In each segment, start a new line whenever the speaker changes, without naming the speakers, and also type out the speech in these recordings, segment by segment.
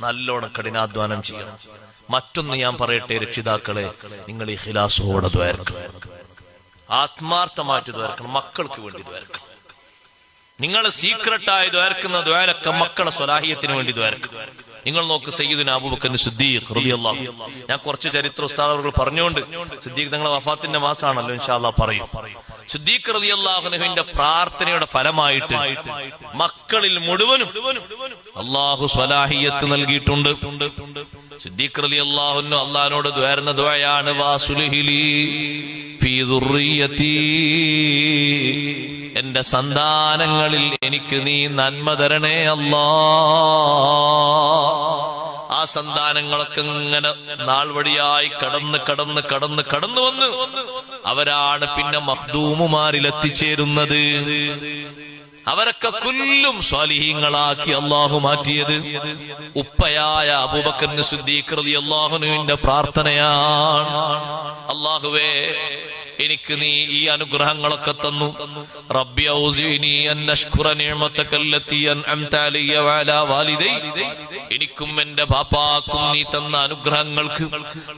നല്ലോണം കഠിനാധ്വാനം ചെയ്യണം. മറ്റൊന്ന് ഞാൻ പറയട്ടെ രക്ഷിതാക്കളെ നിങ്ങൾ ഈ ഹിലാസോടെ ദ്വാരക്കണം. ആത്മാർത്ഥമായിട്ട് ദ്വാരക്കണം. മക്കൾക്ക് വേണ്ടി ദ്വാരക്കണം. നിങ്ങൾ സീക്രട്ടായി ദ്വാരക്കുന്ന ദ്വാരക്ക മക്കളെ സ്വലാഹിയത്തിന് വേണ്ടി ദ്വാരക്കും നിങ്ങൾ നോക്ക് സയ്യിദിന് അബൂബക്കറിന് സിദ്ദീഖ് റളിയല്ലാഹു ഞാൻ കുറച്ച് ചരിത്ര ഉസ്താദുകൾ പറഞ്ഞുകൊണ്ട് സിദ്ദീഖ് നിങ്ങളെ വഫാത്തിന്റെ മാസമാണല്ലോ ഇൻഷാല്ലാ പറയും. സിദ്ദീഖ് റളിയല്ലാഹുനുവിന്റെ പ്രാർത്ഥനയുടെ ഫലമായിട്ട് മക്കളിൽ മുഴുവനും അള്ളാഹു സ്വലാഹിയത്ത് നൽകിയിട്ടുണ്ട്. സിദ്ദീഖ് റളിയല്ലാഹുന്നു അള്ളഹാനോട് ദ്വാരുന്ന ദ്വയാണ് വാസുലിഹിലി ഫീ ദുർറിയത്തി. എന്റെ സന്താനങ്ങളിൽ എനിക്ക് നീ നന്മ തരണേ അല്ലാ ആ സന്താനങ്ങളൊക്കെ ഇങ്ങനെ നാൾ വഴിയായി കടന്ന് കടന്ന് കടന്ന് കടന്നു വന്ന്. അവരാണ് പിന്നെ മഹ്ദൂമുമാരിൽ എത്തിച്ചേരുന്നത് അവരൊക്കെ കൊല്ലും സ്വാലിഹീങ്ങളാക്കി അള്ളാഹു മാറ്റിയത്. ഉപ്പയായ അബൂബക്കറിന് സുദ്ദീഖ്റതി അള്ളാഹുനുവിന്റെ പ്രാർത്ഥനയാണ്. അള്ളാഹുവേ എനിക്ക് നീ ഈ അനുഗ്രഹങ്ങളൊക്കെ തന്നു. എനിക്കും എന്റെ പാപ്പാക്കും നീ തന്ന അനുഗ്രഹങ്ങൾക്ക്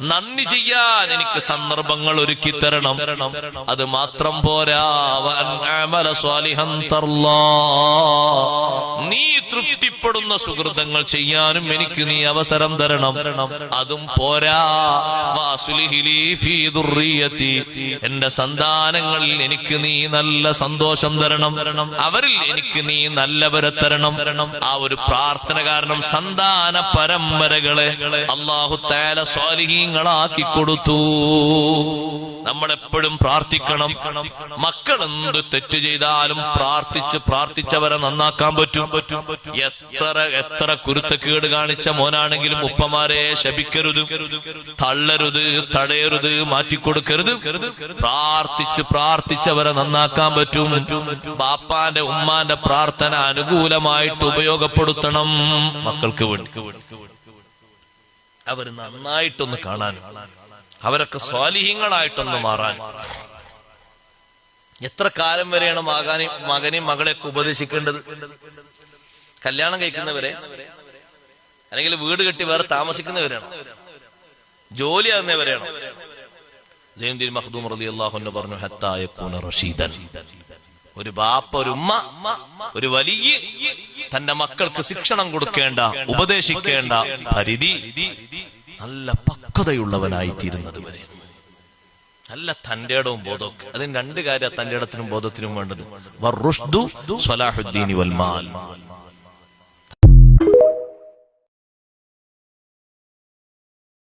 നന്ദി ചെയ്യാൻ എനിക്ക് സന്ദർഭങ്ങൾ ഒരുക്കി തരണം. അത് മാത്രം പോരാ. നീ തൃപ്തിപ്പെടുന്ന സുഹൃതങ്ങൾ ചെയ്യാനും എനിക്ക് നീ അവസരം തരണം. അതും പോരാ. എന്റെ സന്താനങ്ങളിൽ എനിക്ക് നീ നല്ല സന്തോഷം തരണം. അവരിൽ എനിക്ക് നീ നല്ലവരെ തരണം. ആ ഒരു പ്രാർത്ഥന കാരണം സന്താന പരമ്പരകളെ അള്ളാഹു തേല സ്വാലിഹീങ്ങളാക്കി കൊടുത്തു. നമ്മളെപ്പോഴും പ്രാർത്ഥിക്കണം. മക്കൾ എന്ത് തെറ്റ് ചെയ്താലും പ്രാർത്ഥിച്ച് പ്രാർത്ഥിച്ചവരെ നന്നാക്കാൻ പറ്റും. എത്ര എത്ര കുരുത്തക്കേട് കാണിച്ച മോനാണെങ്കിലും ഉപ്പമാരെ ശപിക്കരുത്. തള്ളരുത് തടയരുത് മാറ്റിക്കൊടുക്കരുത്. പ്രാർത്ഥിച്ച് പ്രാർത്ഥിച്ചവരെ നന്നാക്കാൻ പറ്റും. ബാപ്പാന്റെ ഉമ്മാന്റെ പ്രാർത്ഥന അനുകൂലമായിട്ട് ഉപയോഗപ്പെടുത്തണം. മക്കൾക്ക് വേണ്ടി. അവർ നന്നായിട്ടൊന്ന് കാണാൻ. അവരൊക്കെ സ്വാലിഹ്യങ്ങളായിട്ടൊന്ന് മാറാൻ. എത്ര കാലം വരെയാണ് മകനെ മകനെയും മകളെയൊക്കെ ഉപദേശിക്കേണ്ടത്? കല്യാണം കഴിക്കുന്നവരെ അല്ലെങ്കിൽ വീട് കെട്ടി വേറെ താമസിക്കുന്നവരാണ് ജോലി ആകുന്നവരെയാണോ? ജയന്തിൽ മഖ്ദൂം റളിയല്ലാഹു പറഞ്ഞു ഹത്താ യകൂന റഷീദൻ. ഒരു ബാപ്പ ഒരു ഉമ്മ ഒരു വലിയ തന്റെ മക്കൾക്ക് ശിക്ഷണം കൊടുക്കേണ്ട ഉപദേശിക്കേണ്ട പരിധി നല്ല പക്വതയുള്ളവനായി തീരുന്നത് വരെ. നല്ല തന്റെ ഇടവും ബോധമൊക്കെ. അതിന് രണ്ട് കാര്യം തന്റെ ഇടത്തിനും ബോധത്തിനും വേണ്ടത്.